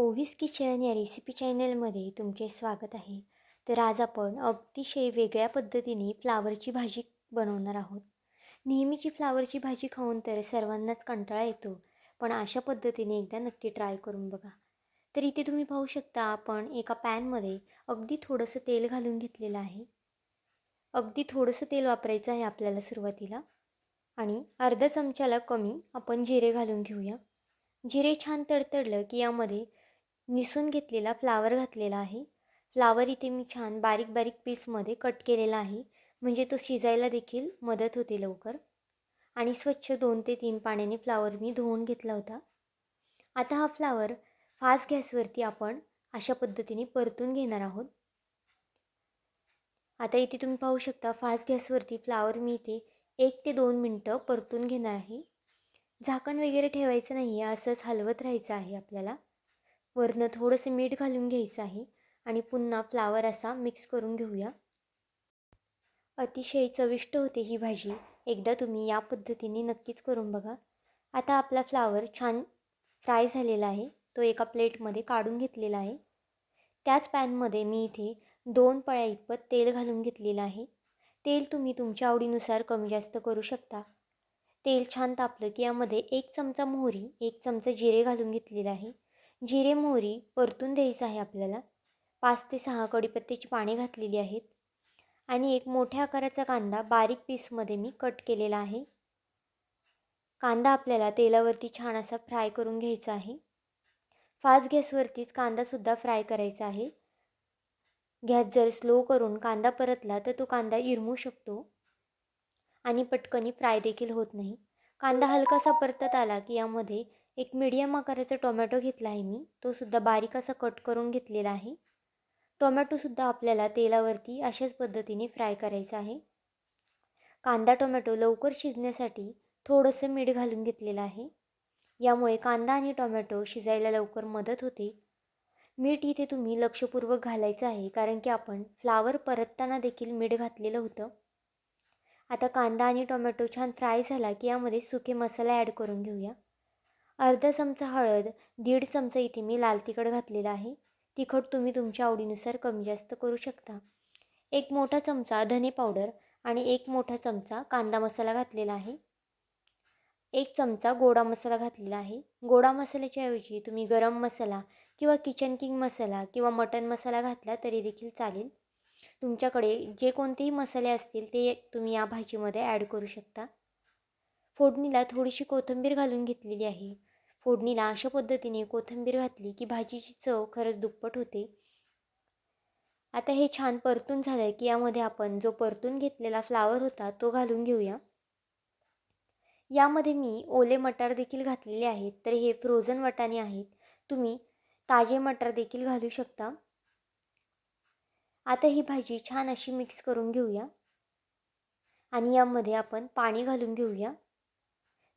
ओव्हिस kitchen या recipe चॅनलमध्ये तुमचे स्वागत आहे. तर आज आपण अतिशय वेगळ्या पद्धतीने फ्लावरची भाजी बनवणार आहोत. नेहमीची फ्लावरची भाजी खाऊन तर सर्वांनाच कंटाळा येतो पण अशा पद्धतीने एकदा नक्की ट्राय करून बघा. तर इथे तुम्ही पाहू शकता आपण एका पॅनमध्ये अगदी थोडंसं तेल घालून घेतलेलं आहे. अगदी थोडंसं तेल वापरायचं आहे आपल्याला सुरुवातीला. आणि अर्धा चमच्याला कमी आपण जिरे घालून घेऊया. जिरे छान तडतडलं की यामध्ये निसून घेतलेला फ्लावर घातलेला आहे. फ्लावर इथे मी छान बारीक बारीक पीसमध्ये कट केलेला आहे. म्हणजे तो शिजायला देखील मदत होते लवकर. आणि स्वच्छ दोन ते तीन पाण्याने फ्लावर मी धुवून घेतला होता. आता हा फ्लावर फास्ट गॅसवरती आपण अशा पद्धतीने परतून घेणार आहोत. आता इथे तुम्ही पाहू शकता फास्ट गॅसवरती फ्लावर मी इथे एक ते दोन मिनटं परतून घेणार आहे. झाकण वगैरे ठेवायचं नाही आहे असंच हलवत राहायचं आहे आपल्याला. वरनं थोडंसं मीठ घालून घ्यायचं आहे आणि पुन्हा फ्लावर असा मिक्स करून घेऊया. अतिशय चविष्ट होते ही भाजी. एकदा तुम्ही या पद्धतीने नक्कीच करून बघा. आता आपला फ्लावर छान फ्राय झालेला आहे. तो एका प्लेटमध्ये काढून घेतलेला आहे. त्याच पॅनमध्ये मी इथे दोन पळ्या इतपत तेल घालून घेतलेलं आहे. तेल तुम्ही तुमच्या आवडीनुसार कमी जास्त करू शकता. तेल छान तापलं की यामध्ये एक चमचा मोहरी एक चमचा जिरे घालून घेतलेला आहे. जिरे मोहरी परतून द्यायचं आहे आपल्याला. पाच ते सहा कढीपत्त्याची पाने घातलेली आहेत. आणि एक मोठ्या आकाराचा कांदा बारीक पीसमध्ये मी कट केलेला आहे. कांदा आपल्याला तेलावरती छान असा फ्राय करून घ्यायचा आहे. फास्ट गॅसवरतीच कांदासुद्धा फ्राय करायचा आहे. गॅस जर स्लो करून कांदा परतला तर तो कांदा इरमू शकतो. आणि पटकनी फ्राय देखील होत नाही. कांदा हलकासा परतत आला की यामध्ये एक मीडियम आकाराचा टोमॅटो घेतला आहे मी. तो सुद्धा बारीक असा कट करून घेतलेला आहे. टोमॅटोसुद्धा आपल्याला तेलावरती अशाच पद्धतीने फ्राय करायचा आहे. कांदा टोमॅटो लवकर शिजण्यासाठी थोडंसं मीठ घालून घेतलेलं आहे. यामुळे कांदा आणि टोमॅटो शिजायला लवकर मदत होते. मीठ इथे तुम्ही लक्षपूर्वक घालायचं आहे कारण की आपण फ्लावर परतताना देखील मीठ घातलेलं होतं. आता कांदा आणि टोमॅटो छान फ्राय झाला की यामध्ये सुके मसाला ॲड करून घेऊया. अर्धा चमचा हळद दीड चमचा इथे मी लाल तिखट घातलेला आहे. तिखट तुम्ही तुमच्या आवडीनुसार कमी जास्त करू शकता. एक मोठा चमचा धने पावडर आणि एक मोठा चमचा कांदा मसाला घातलेला आहे. एक चमचा गोडा मसाला घातलेला आहे. गोडा मसाल्याच्या ऐवजी तुम्ही गरम मसाला किंवा किचन किंग मसाला किंवा मटन मसाला घातला तरी देखील चालेल. तुमच्याकडे जे कोणतेही मसाले असतील ते तुम्ही या भाजीमध्ये ॲड करू शकता. फोडणीला थोडीशी कोथिंबीर घालून घेतलेली आहे. फोडणीला अशा पद्धतीने कोथिंबीर घातली की भाजीची चव खरंच दुप्पट होते. आता हे छान परतून झालं आहे की यामध्ये आपण जो परतून घेतलेला फ्लावर होता तो घालून घेऊया. यामध्ये मी ओले मटार देखील घातलेले आहेत तर हे फ्रोझन वाटाणे आहेत. तुम्ही ताजे मटार देखील घालू शकता. आता ही भाजी छान अशी मिक्स करून घेऊया. आणि यामध्ये आपण पाणी घालून घेऊया.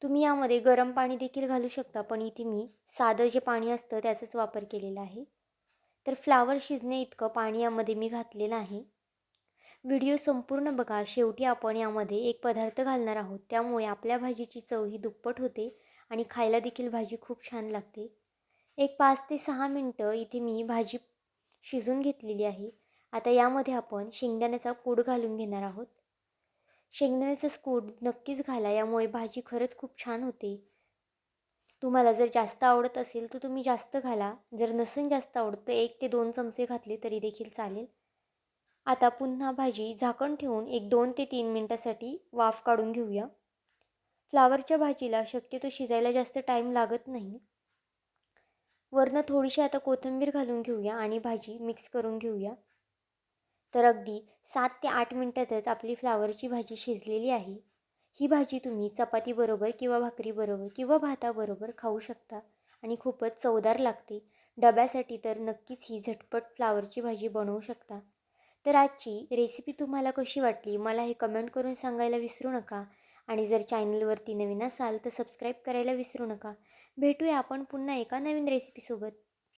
तुम्ही यामध्ये गरम पाणी देखील घालू शकता पण इथे मी साधं जे पाणी असतं त्याचाच वापर केलेला आहे. तर फ्लावर शिजणे इतकं पाणी यामध्ये मी घातलेलं आहे. व्हिडिओ संपूर्ण बघा शेवटी आपण यामध्ये एक पदार्थ घालणार आहोत. त्यामुळे आपल्या भाजीची चव ही दुप्पट होते आणि खायला देखील भाजी खूप छान लागते. एक पाच ते सहा मिनटं इथे मी भाजी शिजून घेतलेली आहे. आता यामध्ये आपण शेंगदाण्याचा कूड घालून घेणार आहोत. शेंगदाण्याचं स्कूट नक्कीच घाला यामुळे भाजी खरंच खूप छान होते. तुम्हाला जर जास्त आवडत असेल तर तुम्ही जास्त घाला. जर नसेल जास्त आवडत तर एक ते दोन चमचे घातले तरी देखील चालेल. आता पुन्हा भाजी झाकण ठेवून एक दोन ते तीन मिनटासाठी वाफ काढून घेऊया. फ्लावरच्या भाजीला शक्यतो शिजायला जास्त टाईम लागत नाही. वरनं थोडीशी आता कोथिंबीर घालून घेऊया आणि भाजी मिक्स करून घेऊया. तर अगदी सात ते आठ मिनटातच आपली फ्लावरची भाजी शिजलेली आहे. ही भाजी तुम्ही चपातीबरोबर किंवा भाकरीबरोबर किंवा भाताबरोबर खाऊ शकता आणि खूपच चवदार लागते. डब्यासाठी तर नक्कीच ही झटपट फ्लावरची भाजी बनवू शकता. तर आजची रेसिपी तुम्हाला कशी वाटली मला हे कमेंट करून सांगायला विसरू नका. आणि जर चॅनलवरती नवीन असाल तर सबस्क्राईब करायला विसरू नका. भेटूया आपण पुन्हा एका नवीन रेसिपीसोबत